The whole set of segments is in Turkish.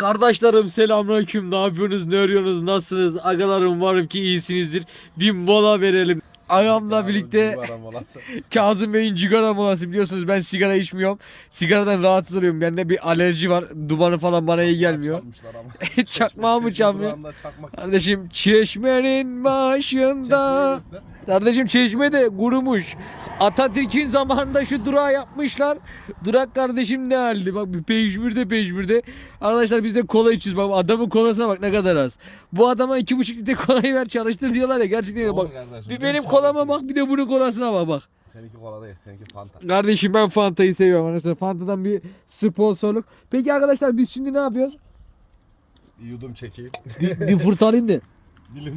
Kardeşlerim selamünaleyküm. Ne yapıyorsunuz? Ne arıyorsunuz? Nasılsınız? Agalarım umarım ki iyisinizdir. Bir mola verelim. Ayağımla birlikte Kazım Bey'in cigara molası biliyorsunuz ben sigara içmiyorum. Sigaradan rahatsız oluyorum. Bende bir alerji var. Dumanı falan bana iyi gelmiyor. Çakmağı mı çalmıyor? Kardeşim çeşmenin başında. Kardeşim çeşme de kurumuş. Atatürk'ün zamanında şu durağı yapmışlar. Durak kardeşim ne halde? Bak bir peşmirde peşmirde. Arkadaşlar biz de kola içiyoruz. Bak adamın kolasına bak ne kadar az. Bu adama iki buçuk litre kolayı ver çalıştır diyorlar ya. Gerçekten öyle bak. Bir benim kolama bak bir de bunun kolasına bak bak. Seninki kola değil, seninki Fanta. Kardeşim ben Fanta'yı seviyorum arkadaşlar. Fanta'dan bir sponsorluk. Peki arkadaşlar biz şimdi ne yapıyoruz? Yudum çekeyim. Bir, bir fırtalayayım da.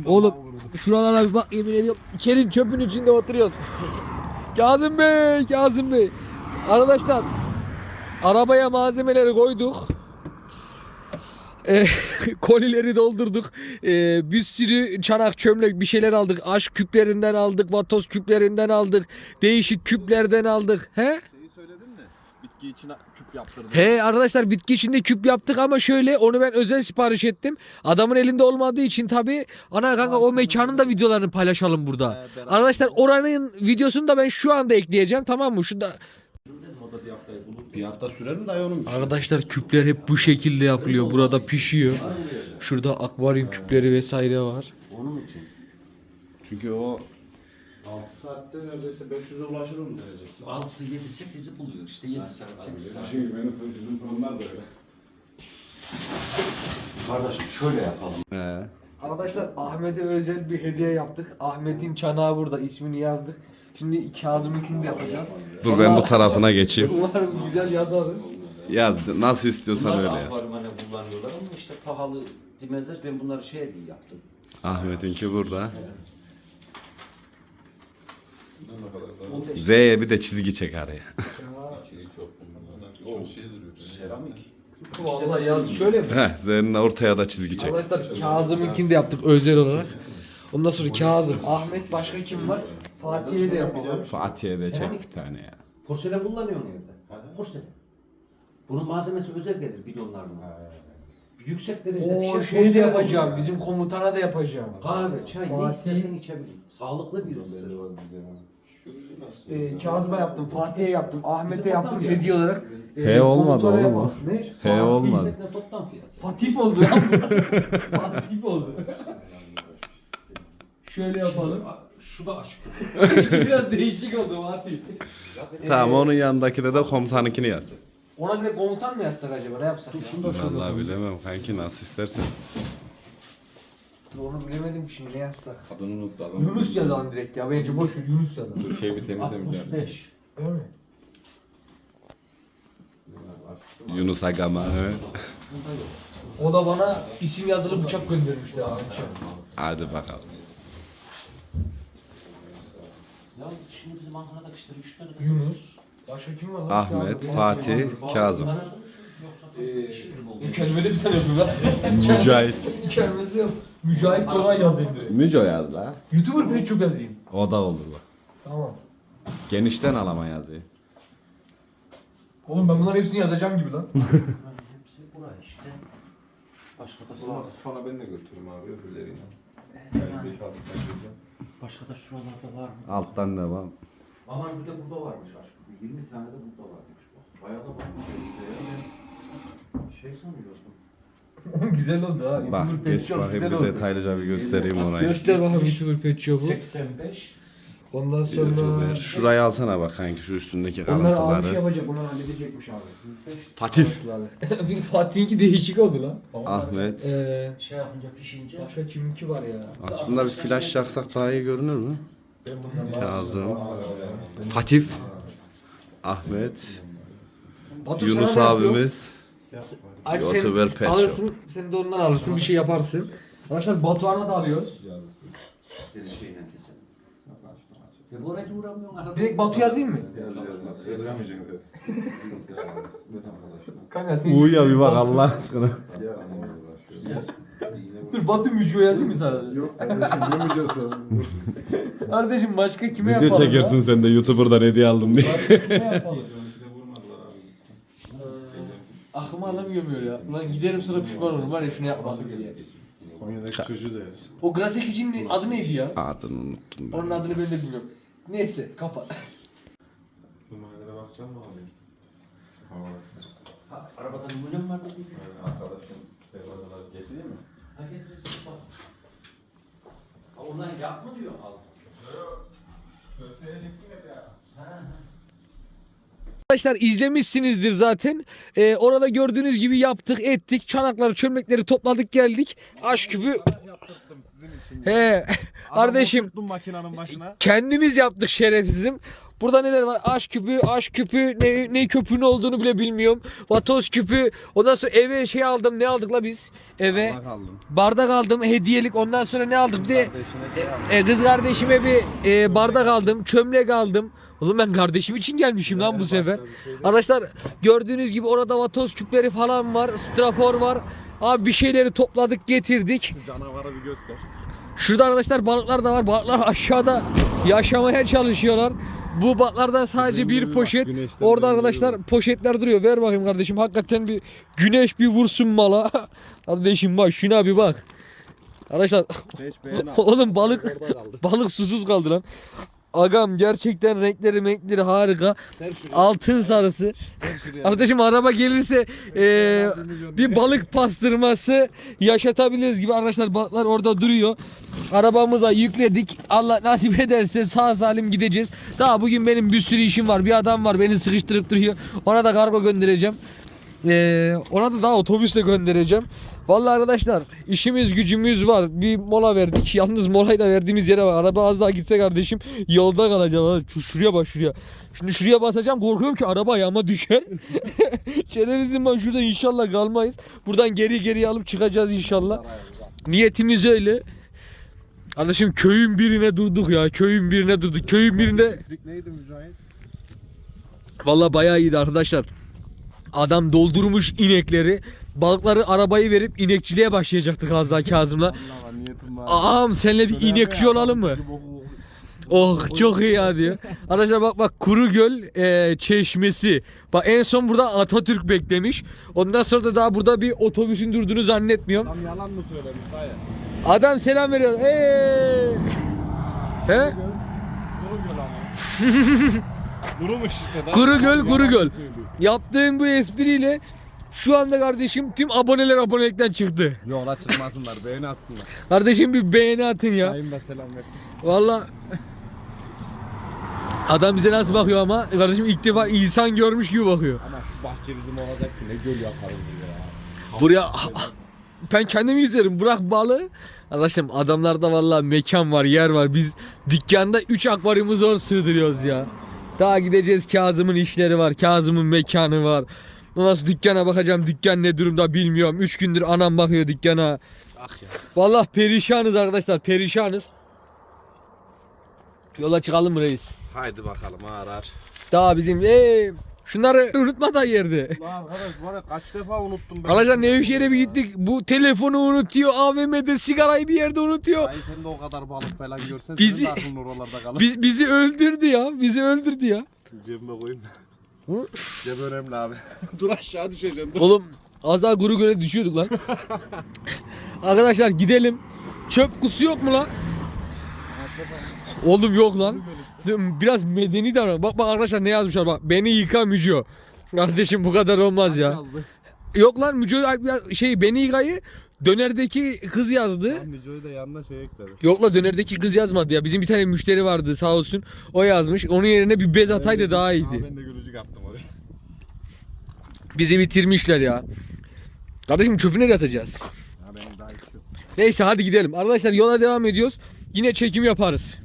Oğlum. Şuralara bir bak yemin ediyorum. İçerin çöpün içinde oturuyoruz. Kazım Bey, Kazım Bey. Arkadaşlar arabaya malzemeleri koyduk. E, kolileri doldurduk. E, bir sürü çanak, çömlek bir şeyler aldık. Aşk küplerinden aldık, vatoz küplerinden aldık. Değişik küplerden aldık. He? Şeyi söyledin mi? Bitki içine küp yaptırdım. He arkadaşlar bitki içinde küp yaptık ama şöyle onu ben özel sipariş ettim. Adamın elinde olmadığı için tabi ana kanka o mekanın da videolarını paylaşalım burada. He, beraber- Arkadaşlar oranın videosunu da ben şu anda ekleyeceğim tamam mı? Şu da Bir hafta sürer mi dayı onun? Arkadaşlar küpler hep bu şekilde yapılıyor. Burada pişiyor. Şurada akvaryum küpleri vesaire var. Onun için. Çünkü o 6 saatte neredeyse 500'e ulaşır onun derecesi. 6 7 8'i buluyor işte 7 saat 8 saat. Şimdi benim bizim fırınlar da öyle. Kardeşim şöyle yapalım. He. Arkadaşlar Ahmet'e özel bir hediye yaptık. Ahmet'in çanağı burada ismini yazdık. Şimdi Kazım'ınkini de yapacağız. Dur ben bu tarafına geçeyim. Umarım güzel yazarız. Yaz nasıl istiyorsan Bunlar öyle yaz. akvaryumhane kullanıyorlar ama işte pahalı demezler. Ben bunları şey diye yaptım. Ahmet'inki burada. 15 Z'ye bir de çizgi çek araya. seramik. Vallahi yaz şöyle mi? Heh, Z'nin ortaya da çizgi çek. Arkadaşlar Kazım'ınkini de yaptık özel olarak. Ondan sonra Kazım, Ahmet başka kim var? Fatih'e de yapalım. Fatih'e de çek bir tane ya. Porselen kullanıyorsun evde. Porselen. Bunun malzemesi özel gelir bidonlardan. Yüksek derecede Oo pişer, şey de porselen yapacağım. kullanıyor. Bizim komutana da yapacağım. Kahve, çay ne Fatih- istersen içebilirsin. Sağlıklı bir ürün. Ee, Kazım'a yaptım, Fatih'e yaptım, Ahmet'e Bizim yaptım toplam hediye olarak. He olmadı komutana oğlum yapalım. o. Ne? He olmadı. Fiyatlar toptan fiyat. Fatih oldu ya. Fatih oldu. Şöyle yapalım. Şu da açık. Biraz değişik oldu Fatih. Tamam onun yanındaki de komutanınkini yaz. Ona direkt komutan mı yazsak acaba? Ne yapsak? Dur şunu Vallahi bilemem kanki nasıl istersen. Dur onu bilemedim ki şimdi ne yazsak? Adını unut da Yunus yazalım direkt ya. Bence boş ver Yunus yazalım. Dur şey bir temizlemeyeceğim. 65. Değil mi? Yunus Agama. he. O da bana isim yazılı bıçak göndermişti abi. Hadi bakalım. Ya şimdi bizim Ankara'da işte 3 tane Yunus. Başka kim var lan? Ahmet, Kazım. Fatih, Kazım. Ee, kelimede bir tane yapıyor lan. Mücahit. Kelimesi yok. Mücahit Doray yazayım direkt. Müco yaz la. Youtuber pek çok yazayım. O da olur bak. Tamam. Genişten alama yazıyı. Oğlum ben bunların hepsini yazacağım gibi lan. Hepsi buraya işte. Başka da var. Sonra ben de götürürüm abi öbürleriyle. Yani, 5 6 tane başka da şuralarda var mı? Alttan devam. Aman bir de burada varmış aşkım. 20 tane de burada varmış. Bak. Bayağı da varmış. elimizde ya. Ben Şey sanıyordum. Güzel oldu ha. Bak YouTuber Pet geç Shop bakayım güzel bir oldu. detaylıca bir göstereyim orayı. Göster bakalım YouTuber Pet Shop'u. 85. Ondan sonra... YouTuber. Şurayı alsana bak kanki şu üstündeki Onlar abi şey kalıntıları. yapacak, onlar halledecekmiş abi. Fatih. bir Fatih'inki değişik oldu lan. Ahmet. Ee, Şey yapınca pişince. başka kiminki var ya? Aslında bir flash yaksak daha iyi görünür mü? Kazım. Fatih. Ahmet. Batu, Yunus sana ne yapıyor? abimiz. Ay, sen YouTuber Pet Shop. alırsın, sen de ondan alırsın, bir şey yaparsın. Arkadaşlar Batuhan'a da alıyoruz. Ya bu aracı uğramıyorsun arada. Direkt Batu yazayım mı? Yaz yaz nasıl yazamayacaksın zaten. Kanka sen... Uğuya bir bak Allah aşkına. Ya. Dur Batu Mücü yazayım mı sana? Yok kardeşim ne mücadele Kardeşim başka kime Video yapalım çekersin sen de YouTuber'dan hediye aldım diye. Başka kime yapalım? Aklıma adam gömüyor ya. Ulan giderim sonra pişman olurum var ya şunu yapmadım diye. Konya'daki çocuğu da yaz. O Grasekici'nin adı neydi ya? Adını unuttum ben. Onun adını ben de bilmiyorum. Neyse kapat. Numaraya bakacağım mı abi? Ha, arabada numune mi var mı? Arkadaşım eyvallah getireyim mi? Ha getir bak. Ha, Ondan yapma diyor al. Ha. Arkadaşlar izlemişsinizdir zaten. Ee, orada gördüğünüz gibi yaptık, ettik. Çanakları, çömlekleri topladık, geldik. Aş küpü. İçin. He. Kardeşim Tuttum makinenin başına. kendimiz yaptık şerefsizim. Burada neler var? Aş küpü, aş küpü, ne, ne köpüğün olduğunu bile bilmiyorum. Vatoz küpü. Ondan sonra eve şey aldım. Ne aldık la biz? Eve Bak aldım. bardak aldım, hediyelik. Ondan sonra ne aldık? Kardeşine şey aldım. e, kız kardeşime bir e, bardak aldım, çömlek aldım. Oğlum ben kardeşim için gelmişim lan bu sefer. Arkadaşlar gördüğünüz gibi orada vatoz küpleri falan var. Strafor var. Abi bir şeyleri topladık getirdik. Canavarı bir göster. Şurada arkadaşlar balıklar da var. Balıklar aşağıda yaşamaya çalışıyorlar. Bu balıklardan sadece bir Güneşten poşet. döndürüyor. Orada arkadaşlar poşetler duruyor. Ver bakayım kardeşim. Hakikaten bir güneş bir vursun mala. kardeşim bak şuna bir bak. Arkadaşlar oğlum balık balık susuz kaldı lan. Agam gerçekten renkleri renkleri harika. Altın sarısı. Kardeşim araba gelirse eee, bir balık pastırması yaşatabiliriz gibi arkadaşlar balıklar orada duruyor. Arabamıza yükledik. Allah nasip ederse sağ salim gideceğiz. Daha bugün benim bir sürü işim var. Bir adam var beni sıkıştırıp duruyor. Ona da kargo göndereceğim. Eee, ona da daha otobüsle göndereceğim. Vallahi arkadaşlar işimiz gücümüz var. Bir mola verdik. Yalnız molayı da verdiğimiz yere var. Araba az daha gitse kardeşim yolda kalacağım. Şu- Şuraya bak şuraya. Şimdi şuraya basacağım korkuyorum ki araba ayağıma düşer. Şerefsizim ben şurada inşallah kalmayız. Buradan geri geri alıp çıkacağız inşallah. Niyetimiz öyle. Kardeşim köyün birine durduk ya. Köyün birine durduk. Köyün birinde neydi Mücahit? Vallahi bayağı iyiydi arkadaşlar. Adam doldurmuş inekleri. Balıkları arabayı verip inekçiliğe başlayacaktık az daha Kazım'la. Vallahi niyetim var. Ağam seninle bir inekçi olalım mı? Oh çok iyi ya diyor. Arkadaşlar bak bak Kuru Göl e, çeşmesi. Bak en son burada Atatürk beklemiş. Ondan sonra da daha burada bir otobüsün durduğunu zannetmiyorum. Tam yalan mı söylemiş dayı? Adam selam veriyor. Hey! He? Kuru göl ama. Durumuş işte. dayı. Kuru göl, Tam kuru yalan göl. söylüyor. Yaptığın bu espriyle şu anda kardeşim tüm aboneler abonelikten çıktı. Yola çıkmasınlar, beğeni atsınlar. Kardeşim bir beğeni atın ya. Dayım da selam versin. Valla Adam bize nasıl bakıyor ama kardeşim ilk defa insan görmüş gibi bakıyor. Ama şu bahçe bizim olacak ki ne göl yaparız biz ya. Buraya ben kendimi izlerim. Bırak balığı. Arkadaşım adamlarda vallahi mekan var, yer var. Biz dükkanda 3 akvaryumu zor sığdırıyoruz ya. Daha gideceğiz Kazım'ın işleri var. Kazım'ın mekanı var. Nasıl dükkana bakacağım. Dükkan ne durumda bilmiyorum. 3 gündür anam bakıyor dükkana. Ah ya. Vallahi perişanız arkadaşlar. Perişanız. Yola çıkalım reis? Haydi bakalım arar. Daha bizim eee şunları unutma da yerde. Lan arkadaş ya kaç defa unuttum ben. Arkadaşlar Nevşehir'e bir gittik. Bu telefonu unutuyor. AVM'de sigarayı bir yerde unutuyor. Ay sen de o kadar balık falan görsen Bizi- senin de aklın oralarda kalır. Biz, bizi öldürdü ya. Bizi öldürdü ya. Cebime koyayım. Cep önemli abi. Dur aşağı düşeceksin. Dur. Oğlum az daha kuru göle düşüyorduk lan. Arkadaşlar gidelim. Çöp kutusu yok mu lan? Oğlum yok lan. Biraz medeni davran. Bak bak arkadaşlar ne yazmışlar bak. Beni yıka Müco. Kardeşim bu kadar olmaz ya. Yok lan Müco şey beni yıkayı dönerdeki kız yazdı. Tam videoyu da yanına şey ekledi. Yok la dönerdeki kız yazmadı ya. Bizim bir tane müşteri vardı sağ olsun. O yazmış. Onun yerine bir bez ataydı daha Aa, iyiydi. ben de gülücük attım oraya. Bizi bitirmişler ya. Kardeşim çöpü nereye atacağız? Ha benim daha içiyorum. Neyse hadi gidelim. Arkadaşlar yola devam ediyoruz. Yine çekim yaparız.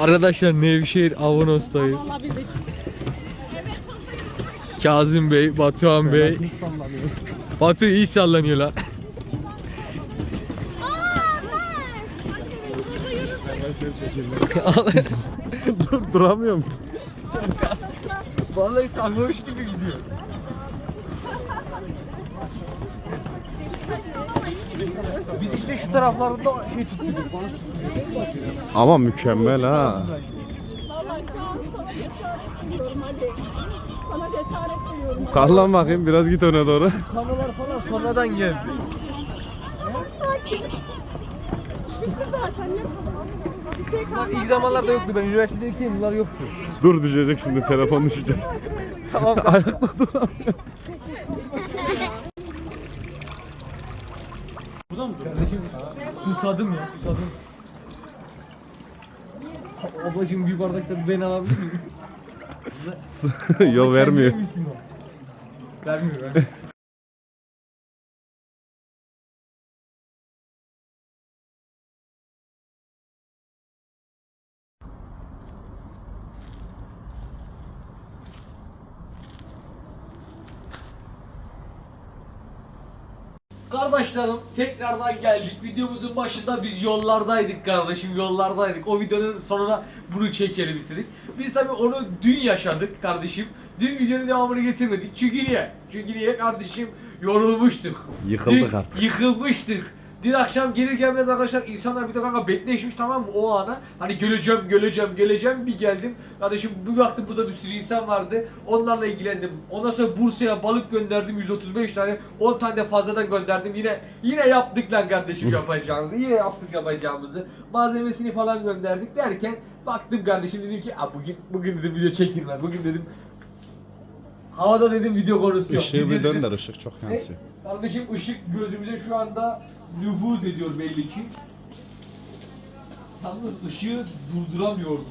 Arkadaşlar Nevşehir Avanos'tayız. Kazım Bey, Batuhan Bey. Batu iyi sallanıyor la. Ben seni çekeyim. Dur duramıyorum. Vallahi sarhoş gibi gidiyor. Biz işte şu taraflarda şey tuttuk. Ama mükemmel ha. Sana cesaret veriyorum. Sallan bakayım biraz git öne doğru. Kameralar falan sonradan geldi. Sakin. Bitti zaten yapalım. Bir şey Bunlar kalmadı. ilk zamanlarda yoktu. Ben üniversitedeyken bunlar yoktu. Dur düşecek şimdi telefon düşecek. Tamam. Ayakta duramıyor. Kardeşim susadım ya susadım. Ablacığım bir bardakta ben alabilir miyim? Yol vermiyor. Vermiyor. vermiyor. Kardeşlerim tekrardan geldik. Videomuzun başında biz yollardaydık kardeşim yollardaydık. O videonun sonuna bunu çekelim istedik. Biz tabii onu dün yaşadık kardeşim. Dün videonun devamını getirmedik. Çünkü niye? Çünkü niye kardeşim? Yorulmuştuk. Yıkıldık Dün artık. Yıkılmıştık. Dün akşam gelir gelmez arkadaşlar insanlar bir de kanka bekleşmiş tamam mı o ana. Hani geleceğim geleceğim geleceğim bir geldim. Kardeşim bir baktım burada bir sürü insan vardı. Onlarla ilgilendim. Ondan sonra Bursa'ya balık gönderdim 135 tane. 10 tane de fazladan gönderdim. Yine yine yaptık lan kardeşim yapacağımızı. Yine yaptık yapacağımızı. Malzemesini falan gönderdik derken baktım kardeşim dedim ki "Aa, bugün bugün dedim video çekilmez. Bugün dedim havada dedim video konusu yok. Işığı bir dönder ışık çok yansıyor. Kardeşim ışık gözümüze şu anda nüfuz ediyor belli ki. Yalnız ışığı durduramıyordum.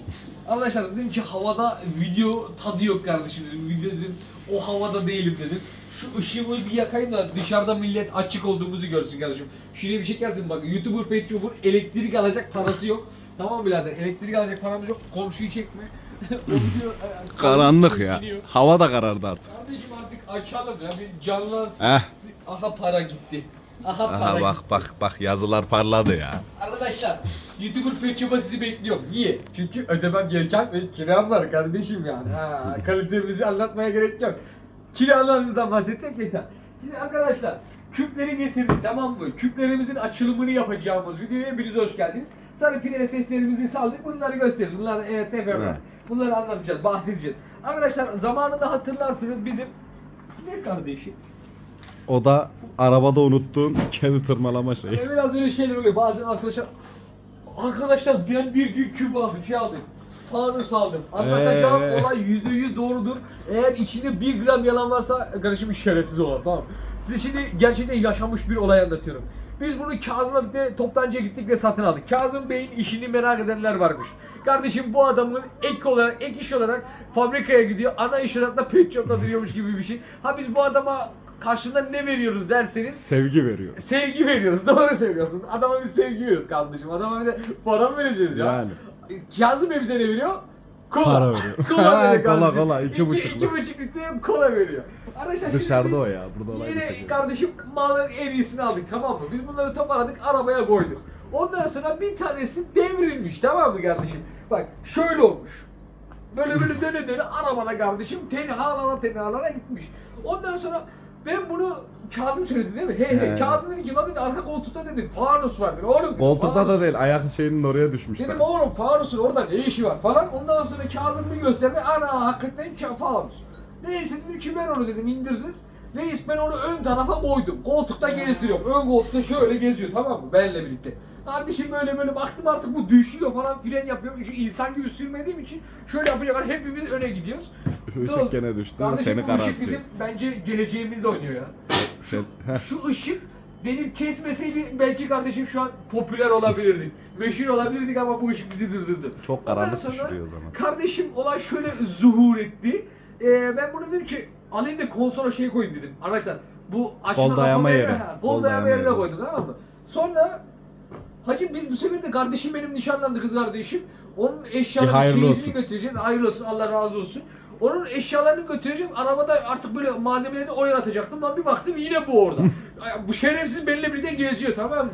Arkadaşlar dedim ki havada video tadı yok kardeşim dedim. Video dedim o havada değilim dedim. Şu ışığımı bir yakayım da dışarıda millet açık olduğumuzu görsün kardeşim. Şuraya bir şey yazsın bak YouTuber Petçubur elektrik alacak parası yok. Tamam birader elektrik alacak paramız yok. Komşuyu çekme. Komşuyu, e, Karanlık ya. Hava da karardı artık. Kardeşim artık açalım ya bir canlansın. Heh. Aha para gitti. Aha, para Aha bak gitti. bak bak yazılar parladı ya. Arkadaşlar YouTuber Petçuba sizi bekliyor. Niye? Çünkü ödemem gereken ve kiram var kardeşim yani. Ha, kalitemizi anlatmaya gerek yok. Kiralarımızdan bahsetsek yeter. Şimdi arkadaşlar küpleri getirdik tamam mı? Küplerimizin açılımını yapacağımız videoya hepiniz hoş geldiniz. Sarı pire seslerimizi saldık bunları gösteririz. Bunlar evet efendim. Evet. Bunları anlatacağız, bahsedeceğiz. Arkadaşlar zamanında hatırlarsınız bizim ne kardeşim? O da arabada unuttuğun kendi tırmalama şeyi. Yani biraz öyle şeyler oluyor. Bazen arkadaşlar Arkadaşlar ben bir gün Küba şey aldım. Fanus aldım. Anlatacağım Ee? olay yüzde yüz doğrudur. Eğer içinde bir gram yalan varsa kardeşim şerefsiz olur tamam? Size şimdi gerçekten yaşanmış bir olay anlatıyorum. Biz bunu Kazım'a bir de toptancıya gittik ve satın aldık. Kazım Bey'in işini merak edenler varmış. Kardeşim bu adamın ek olarak, ek iş olarak fabrikaya gidiyor. Ana iş olarak da pet shop'ta duruyormuş gibi bir şey. Ha biz bu adama karşılığında ne veriyoruz derseniz Sevgi veriyor. Sevgi veriyoruz. Doğru söylüyorsun. Adama biz sevgi veriyoruz kardeşim. Adama bir de para mı vereceğiz ya? Yani. Kazım Bey bize ne veriyor? Kola. Para veriyor. kola veriyor Kola, kardeşim. kola, iki buçukluk. iki buçuk litre kola veriyor. Arkadaşlar şimdi Dışarıda biz o ya. Burada olay Yine kardeşim malın en iyisini aldık tamam mı? Biz bunları toparladık arabaya koyduk. Ondan sonra bir tanesi devrilmiş tamam mı kardeşim? Bak şöyle olmuş. Böyle böyle döne döne arabada kardeşim tenhalana tenhalana gitmiş. Ondan sonra ben bunu Kazım söyledi değil mi? Hey hey He. Kazım dedi ki lan dedi arka koltukta dedi fanus var dedi. Oğlum dedi, Koltukta fanus da değil ayak şeyinin oraya düşmüşler. Dedim oğlum fanusun orada ne işi var falan. Ondan sonra Kazım bir gösterdi. Ana hakikaten ka- fanus. Neyse dedim ki ben onu dedim indirdiniz. Reis ben onu ön tarafa koydum. Koltukta gezdiriyorum. Ön koltukta şöyle geziyor tamam mı? Benle birlikte. Kardeşim böyle böyle baktım artık bu düşüyor falan fren yapıyor. Çünkü insan gibi sürmediğim için şöyle yapacaklar hepimiz öne gidiyoruz. Işık gene düştü Kardeşim seni bu ışık karartıyor. bizim bence geleceğimizde oynuyor ya. Sen. Şu ışık benim kesmeseydi belki kardeşim şu an popüler olabilirdik. Meşhur olabilirdik ama bu ışık bizi durdurdu. Çok Ondan karanlık sonra düşürüyor o zaman. Kardeşim olay şöyle zuhur etti. Ee, ben bunu dedim ki alayım da konsola şey koyayım dedim. Arkadaşlar bu açma Kol dayama yeri. Kol dayama yerine yeri. koydum tamam mı? Sonra Hacı biz bu sefer de kardeşim benim nişanlandı kız kardeşim. Onun eşyalarını hayırlı çeyizini olsun. götüreceğiz. Hayırlı olsun Allah razı olsun. Onun eşyalarını götüreceğiz. Arabada artık böyle malzemelerini oraya atacaktım. Lan bir baktım yine bu orada. Bu şerefsiz benimle birlikte geziyor tamam mı?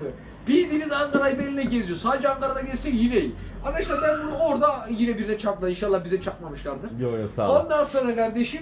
Bildiğiniz Ankara'yı benimle geziyor. Sadece Ankara'da gezse yine iyi. Arkadaşlar ben bunu orada yine birine çarptı. İnşallah bize çarpmamışlardır. Yo yo sağ ol. Ondan sonra kardeşim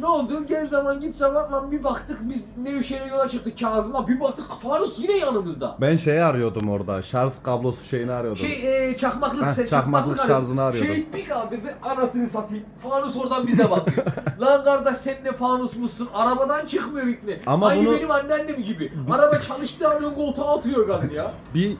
Ne oldu? Gel zaman git zaman lan bir baktık biz Nevşehir'e yola çıktık Kazım'la bir baktık Farus yine yanımızda. Ben şeyi arıyordum orada. Şarj kablosu şeyini arıyordum. Şey e, çakmaklık, Heh, sen- çakmaklık şarjını arıyordum. Şey bir kaldırdı anasını satayım. Fanus oradan bize bakıyor. Lan kardeş sen ne fanus musun? Arabadan çıkmıyor ipne. Ama Aynı bunu- benim anneannem gibi. Araba çalıştığı an ön koltuğa atıyor kadın ya. Bir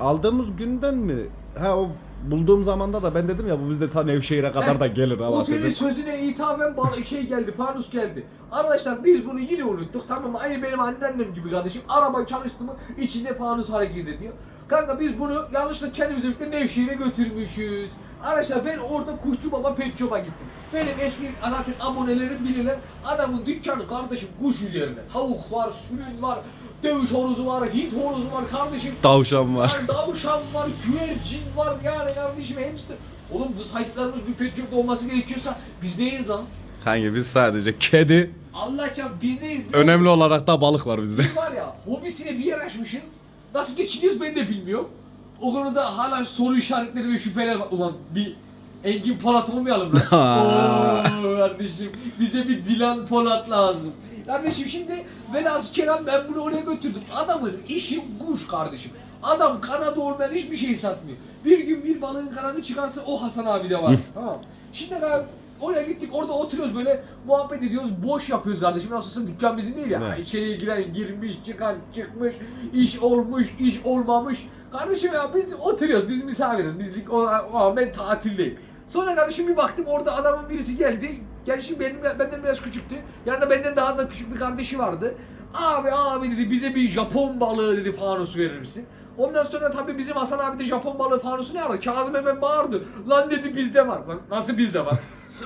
aldığımız günden mi? Ha o bulduğum zamanda da ben dedim ya bu bizde ta Nevşehir'e kadar da gelir O bak senin dedim. sözüne hitaben bana şey geldi, fanus geldi. Arkadaşlar biz bunu yine unuttuk tamam mı? Aynı benim anneannem gibi kardeşim. Araba çalıştı mı içinde fanus hareket ediyor. Kanka biz bunu yanlışlıkla kendimizle birlikte Nevşehir'e götürmüşüz. Arkadaşlar ben orada Kuşçu Baba Pet Shop'a gittim. Benim eski zaten abonelerim bilirler. Adamın dükkanı kardeşim kuş üzerine. Tavuk var, sülün var, dövüş horozu var, hit horozu var kardeşim. Tavşan var. Var, davşan var, güvercin var yani kardeşim hamster. Oğlum bu saydıklarımız bir pet shop'ta olması gerekiyorsa biz neyiz lan? Hangi biz sadece kedi. Allah çarp biz neyiz? Önemli olarak da balık var bizde. Biz var ya hobisine bir yer açmışız. Nasıl geçiniyoruz ben de bilmiyorum. O konuda hala soru işaretleri ve şüpheler var. Ulan bir Engin Polat olmayalım lan. Oo kardeşim bize bir Dilan Polat lazım. Kardeşim şimdi velhasıl kelam ben bunu oraya götürdüm. Adamın işi kuş kardeşim. Adam kanadı olmayan hiçbir şey satmıyor. Bir gün bir balığın kanadı çıkarsa o Hasan abi de var. tamam. Şimdi abi oraya gittik orada oturuyoruz böyle muhabbet ediyoruz. Boş yapıyoruz kardeşim. Nasıl olsa dükkan bizim değil ya. Evet. İçeriye giren girmiş çıkan çıkmış. iş olmuş iş olmamış. Kardeşim ya biz oturuyoruz. Biz misafiriz. Bizlik o, o ben tatildeyim. Sonra kardeşim bir baktım orada adamın birisi geldi. Gerçi benim benden biraz küçüktü. Yanında benden daha da küçük bir kardeşi vardı. Abi abi dedi bize bir Japon balığı dedi fanus verir misin? Ondan sonra tabii bizim Hasan abi de Japon balığı fanusu ne aradı? Kazım hemen bağırdı. Lan dedi bizde var. Lan nasıl bizde var?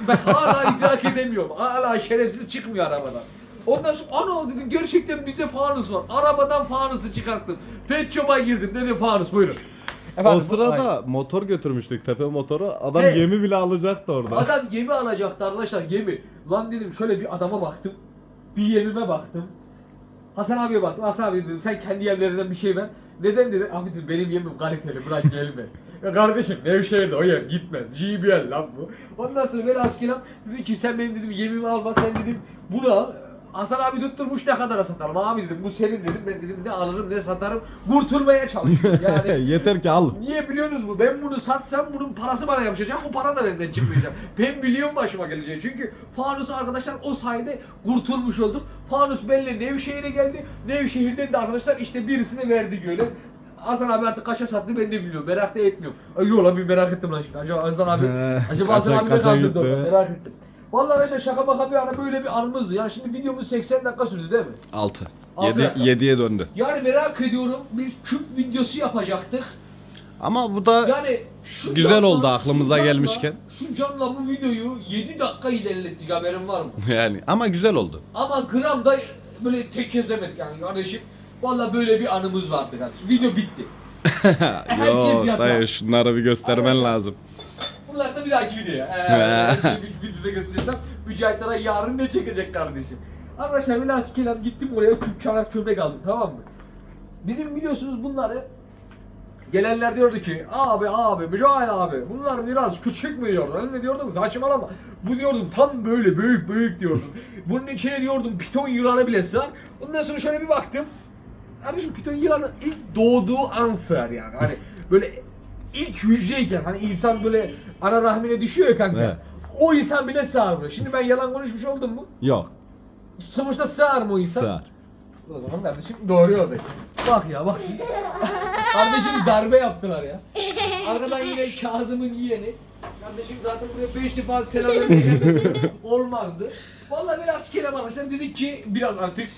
Ben hala idrak edemiyorum. Hala şerefsiz çıkmıyor arabadan. Ondan sonra ana dedim gerçekten bizde fanus var. Arabadan fanusu çıkarttım. Pet shop'a girdim dedi fanus buyurun. o sırada motor götürmüştük tepe motoru. Adam Evet. gemi bile alacaktı orada. Adam gemi alacaktı arkadaşlar gemi. Lan dedim şöyle bir adama baktım. Bir yemime baktım. Hasan abiye baktım. Hasan abi dedim sen kendi yemlerinden bir şey ver. Neden dedi? Abi dedim benim yemim kaliteli bırak gelmez. ya kardeşim Nevşehir'de o yem gitmez. JBL lan bu. Ondan sonra ben aşkına dedi ki sen benim dedim yemimi alma sen dedim bunu al. Hasan abi tutturmuş ne kadara satalım abi dedim bu senin dedim ben dedim ne alırım ne satarım kurtulmaya çalışıyorum yani Yeter ki al. Niye biliyorsunuz mu? Ben bunu satsam bunun parası bana yapışacak. O para da benden çıkmayacak. ben biliyorum başıma geleceği. Çünkü Fanus arkadaşlar o sayede kurtulmuş olduk. Fanus benimle Nevşehir'e geldi. Nevşehir'den de arkadaşlar işte birisine verdi göle. Hasan abi artık kaça sattı ben de bilmiyorum. Merak da etmiyorum. Ay yok lan bir merak ettim lan şimdi. Acaba Hasan abi, acaba Hasan abi ne kaldırdı orada merak ettim. Vallahi arkadaşlar şaka maka bir ara böyle bir anımızdı. Yani şimdi videomuz 80 dakika sürdü değil mi? 6. Altı 7 dakika. 7'ye döndü. Yani merak ediyorum biz küp videosu yapacaktık. Ama bu da Yani şu Güzel canla- oldu aklımıza şu canla- gelmişken. Şu canla bu videoyu 7 dakika ilerlettik haberin var mı? yani ama güzel oldu. Ama gram da böyle tekezlemedik yani kardeşim. Valla böyle bir anımız vardı kardeşim. Video bitti. Herkes Yok yatar. dayı şunları bir göstermen Arkadaşlar- lazım. Bunlar da bir dahaki video. Eğer her şeyi bir videoda gösterirsem Mücahit'lere yarın ne çekecek kardeşim. Arkadaşlar velhasıl kelam gittim oraya çanak çömlek aldım tamam mı? Bizim biliyorsunuz bunları Gelenler diyordu ki abi abi Mücahit abi bunlar biraz küçük mü diyordu. Ben de diyordum saçmalama. Bu diyordum tam böyle büyük büyük diyordum. Bunun içine diyordum piton yılanı bile sığar. Ondan sonra şöyle bir baktım. Kardeşim piton yılanı ilk doğduğu an sığar yani. Hani böyle ilk hücreyken hani insan böyle ana rahmine düşüyor ya kanka. Evet. O insan bile sığar Şimdi ben yalan konuşmuş oldum mu? Yok. Sonuçta sığar mı o insan? Sığar. O zaman kardeşim doğru yoldayım. Bak ya bak. kardeşim darbe yaptılar ya. Arkadan yine Kazım'ın yeğeni. Kardeşim zaten buraya 5 defa selam vermeyeceğim. Olmazdı. Vallahi biraz kelam arkadaşlar dedik ki biraz artık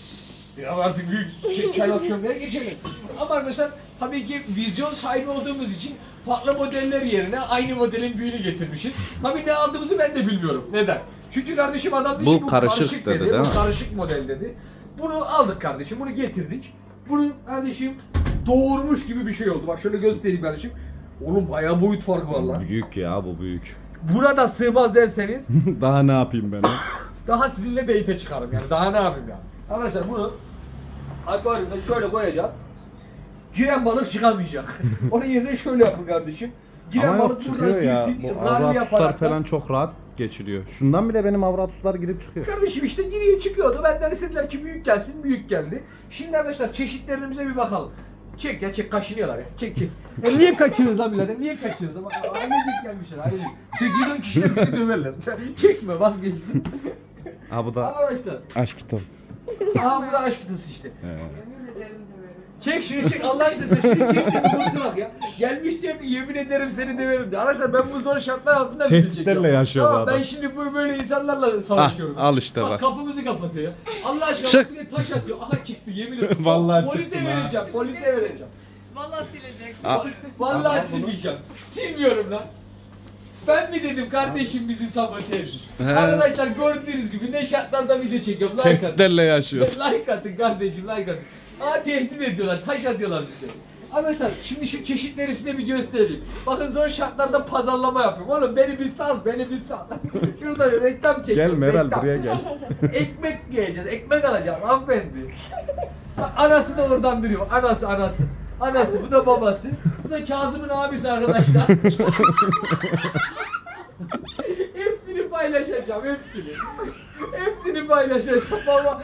biraz artık büyük şey- çaylak çömleğe geçelim. Ama arkadaşlar tabii ki vizyon sahibi olduğumuz için farklı modeller yerine aynı modelin büyüğünü getirmişiz. Tabii ne aldığımızı ben de bilmiyorum. Neden? Çünkü kardeşim adam dedi Bu ki bu karışık karışık, dedi, dedi. değil bu mi? karışık model dedi. Bunu aldık kardeşim, bunu getirdik. Bunu kardeşim doğurmuş gibi bir şey oldu. Bak şöyle göstereyim kardeşim. Oğlum bayağı boyut farkı var lan. Büyük ya bu büyük. Buna da sığmaz derseniz Daha ne yapayım ben? daha sizinle date çıkarım yani. Daha ne yapayım yani. Arkadaşlar bunu akvaryumda şöyle koyacağız. Giren balık çıkamayacak. Onun yerine şöyle yapın kardeşim. Giren Ama balık yok buradan çıkıyor ya. girsin, Bu rally yaparak da- falan çok rahat geçiriyor. Şundan bile benim avratuslar girip çıkıyor. Kardeşim işte giriyor çıkıyordu. Benden istediler ki büyük gelsin. Büyük geldi. Şimdi arkadaşlar çeşitlerimize bir bakalım. Çek ya çek kaşınıyorlar ya. Çek çek. E niye kaçırıyoruz lan birader? Niye kaçırıyoruz lan? Ailecek gelmişler ailecek. 8-10 kişiler bizi döverler. Çekme vazgeçtim. Ha bu da Arkadaşlar. aşk kitabı. Aha bu da aşk kıtası işte. Çek şunu çek Allah aşkına şunu çek de bir kurtulak ya. Gelmiş diye bir yemin ederim seni döverim diye. Arkadaşlar ben bu zor şartlar altında video Tehditlerle yaşıyor bu adam. Ben şimdi bu böyle insanlarla savaşıyorum. Ah, al işte bak. kapımızı kapatıyor. Allah aşkına Çık. bak bir de taş atıyor. Aha çıktı yemin ederim. Vallahi Polise çıktın ha. vereceğim. Polise vereceğim. Vallahi sileceksin. Vallahi silmeyeceğim. Silmiyorum lan. Ben mi dedim kardeşim bizi sabote. He. Arkadaşlar gördüğünüz gibi ne şartlarda video çekiyorum. Like atın. tehditlerle yaşıyoruz. Like atın kardeşim like atın. Aa tehdit ediyorlar, taş atıyorlar bize. Arkadaşlar şimdi şu çeşitleri size bir göstereyim. Bakın zor şartlarda pazarlama yapıyorum. Oğlum beni bir sal, beni bir sal. Şurada reklam Gel çekiyorum. Meral reklam. buraya gel. Ekmek yiyeceğiz, ekmek alacağım hanımefendi. Bak, Anası da oradan duruyor, anası anası. Anası, bu da babası. Bu da Kazım'ın abisi arkadaşlar. hepsini paylaşacağım, hepsini. Hepsini paylaşacağım baba.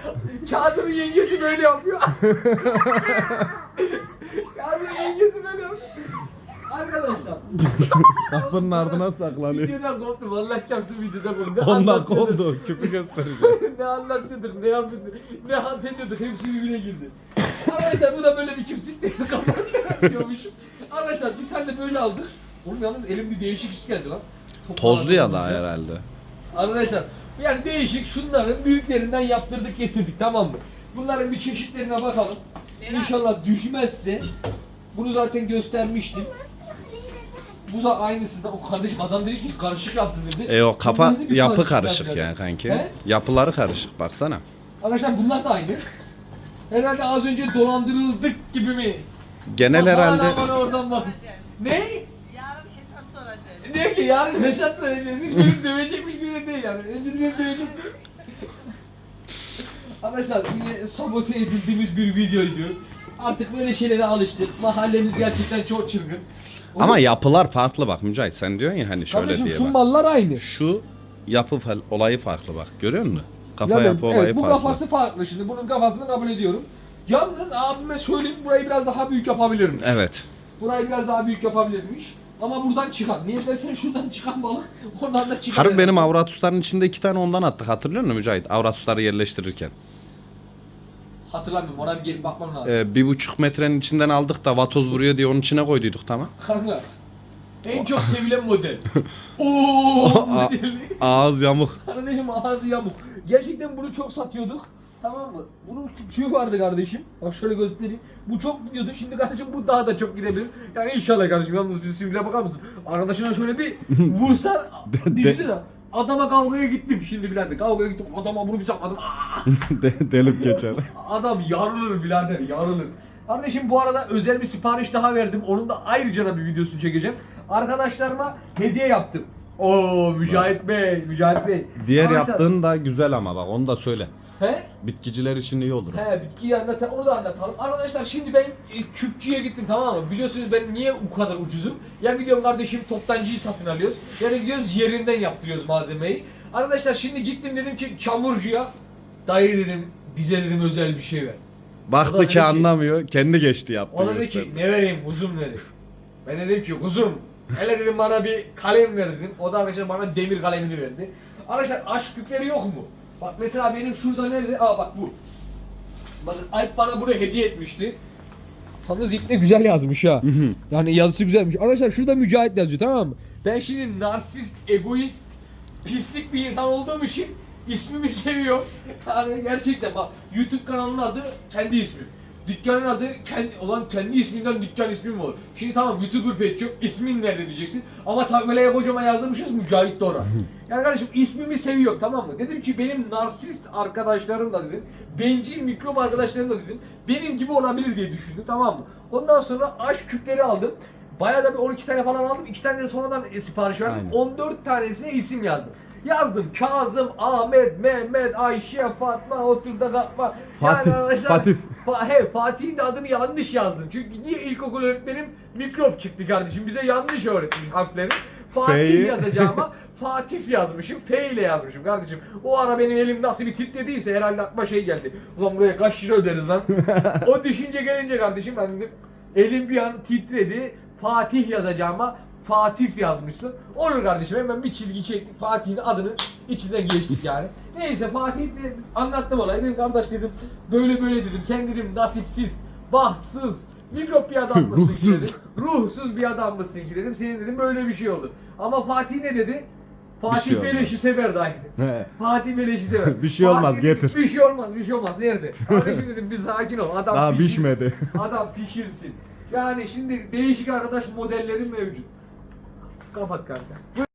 Kazım'ın yengesi böyle yapıyor. Kazım'ın yengesi böyle yapıyor. Arkadaşlar. Kapının ardına saklanıyor. Videodan koptum. Allah çarpsın videodan koptum. Ne 10 dakika anlatıyorduk? oldu. Küpü göstereceğim. ne anlatıyorduk, ne yapıyorduk, ne halt ediyorduk hepsi birbirine girdi. Arkadaşlar bu da böyle bir kimsik değil kapatıyormuşum. Arkadaşlar bir tane de böyle aldık. Oğlum yalnız elimde değişik his geldi lan. Tozlu ya da herhalde. Arkadaşlar yani değişik şunların büyüklerinden yaptırdık getirdik tamam mı? Bunların bir çeşitlerine bakalım. İnşallah düşmezse bunu zaten göstermiştim. Bu da aynısı da o kardeşim adam dedi ki karışık yaptın dedi. E o kafa bir yapı karışık yaptı. yani kanki. He? Yapıları karışık baksana. Arkadaşlar bunlar da aynı. Herhalde az önce dolandırıldık gibi mi? Genel Bak, herhalde bana oradan bak. Ne? Yarın hesap soracağız. Diyor ki yarın hesap soracağız. Hiç beni dövecekmiş gibi de değil yani. Önce de beni dövecek. Arkadaşlar yine sabote edildiğimiz bir videoydu. Artık böyle şeylere alıştık. Mahallemiz gerçekten çok çılgın. Ama yapılar farklı bak Mücahit sen diyorsun ya hani şöyle Kardeşim diye şu bak. mallar aynı. Şu yapı fal- olayı farklı bak görüyor musun? Kafa Yani, yapı olayı evet, bu farklı. kafası farklı şimdi. Bunun kafasını kabul ediyorum. Yalnız abime söyleyeyim burayı biraz daha büyük yapabilirim. Evet. Burayı biraz daha büyük yapabilirmiş. Ama buradan çıkan. Niye dersen şuradan çıkan balık oradan da çıkan. Harbi benim avratusların içinde iki tane ondan attık hatırlıyor musun Mücahit? Avratusları yerleştirirken. Hatırlamıyorum ona bir gelip bakmam lazım. Ee, bir buçuk metrenin içinden aldık da vatoz vuruyor diye onun içine koyduyduk tamam. Kanka. En çok sevilen model. Oo modeli. Ağız yamuk. Kardeşim ağzı yamuk. Gerçekten bunu çok satıyorduk. Tamam mı? Bunun küçüğü vardı kardeşim. Bak şöyle göstereyim. Bu çok gidiyordu. Şimdi kardeşim bu daha da çok gidebilir. Yani inşallah kardeşim yalnız bir sivile bakar mısın? Arkadaşına şöyle bir vursa düşünsene. Adama kavgaya gittim şimdi birader. Kavgaya gittim. Adama bunu bir sapladım. Aa! De- delip geçer. Adam yarılır birader yarılır. Kardeşim bu arada özel bir sipariş daha verdim. Onun da ayrıca bir videosunu çekeceğim. Arkadaşlarıma hediye yaptım. Oo Mücahit Bey, Mücahit Bey. Diğer Arkadaşlar- yaptığın da güzel ama bak onu da söyle. He? Bitkiciler için iyi olur. He bitkiyi anlat, onu da anlatalım. Arkadaşlar şimdi ben e, küpçüye gittim tamam mı? Biliyorsunuz ben niye bu kadar ucuzum? Ya gidiyorum kardeşim toptancıyı satın alıyoruz. Ya da gidiyoruz yerinden yaptırıyoruz malzemeyi. Arkadaşlar şimdi gittim dedim ki çamurcuya. Dayı dedim bize dedim özel bir şey ver. O da Baktı dedi ki ki- anlamıyor. Kendi geçti yaptı. O da dedi ki ne vereyim kuzum dedi. Ben de dedim ki kuzum hele dedim bana bir kalem ver dedim. O da arkadaşlar bana demir kalemini verdi. Arkadaşlar aşk küpleri yok mu? Bak mesela benim şurada nerede? Aa bak bu. Bakın Alp bana bunu hediye etmişti. Yalnız ip ne güzel yazmış ha. yani yazısı güzelmiş. Arkadaşlar şurada Mücahit yazıyor tamam mı? Ben şimdi narsist, egoist, pislik bir insan olduğum için ismimi seviyorum. Yani gerçekten bak YouTube kanalının adı kendi ismim. Dükkanın adı kendi olan kendi isminden dükkan ismi mi olur? Şimdi tamam YouTuber page yok. İsmin nerede diyeceksin. Ama tabelaya kocaman yazdırmışız Mücahit Dora. yani kardeşim ismimi seviyorum tamam mı? Dedim ki benim narsist arkadaşlarım da dedim. Bencil mikrop arkadaşlarım da dedim. Benim gibi olabilir diye düşündüm tamam mı? Ondan sonra aşk küpleri aldım. Bayağı da bir 12 tane falan aldım. 2 tane de sonradan sipariş verdim. Aynen. 14 tanesine isim yazdım. Yazdım Kazım, Ahmet, Mehmet, Ayşe, Fatma, otur da kalkma. Fatih, arkadaşlar- Fatih. Fa- he, Fatih'in de adını yanlış yazdım. Çünkü niye ilkokul öğretmenim mikrop çıktı kardeşim. Bize yanlış öğretmiş harfleri. Fatih F'yi- yazacağıma Fatih yazmışım. F ile yazmışım kardeşim. O ara benim elim nasıl bir titrediyse herhalde aklıma şey geldi. Ulan buraya kaç lira öderiz lan? o düşünce gelince kardeşim ben dedim. Elim bir an titredi. Fatih yazacağıma Fatih yazmışsın. Olur kardeşim hemen bir çizgi çektik. Fatih'in adını içinden geçtik yani. Neyse Fatih de anlattım olayı. Dedim kardeş dedim böyle böyle dedim. Sen dedim nasipsiz, bahtsız, mikrop bir adam mısın ki dedim. Ruhsuz bir adam mısın ki dedim. Senin dedim böyle bir şey oldu. Ama Fatih ne dedi? Fatih şey. Beleş'i severdi aynı. He. Fatih Beleş'i sever. Bir şey olmaz, Fatih dedi, getir. Bir şey olmaz, bir şey olmaz. Nerede? Kardeşim dedim bir sakin ol. Adam Daha pişir- pişmedi. Adam pişirsin. Yani şimdi değişik arkadaş modellerin mevcut. Kapat kanka.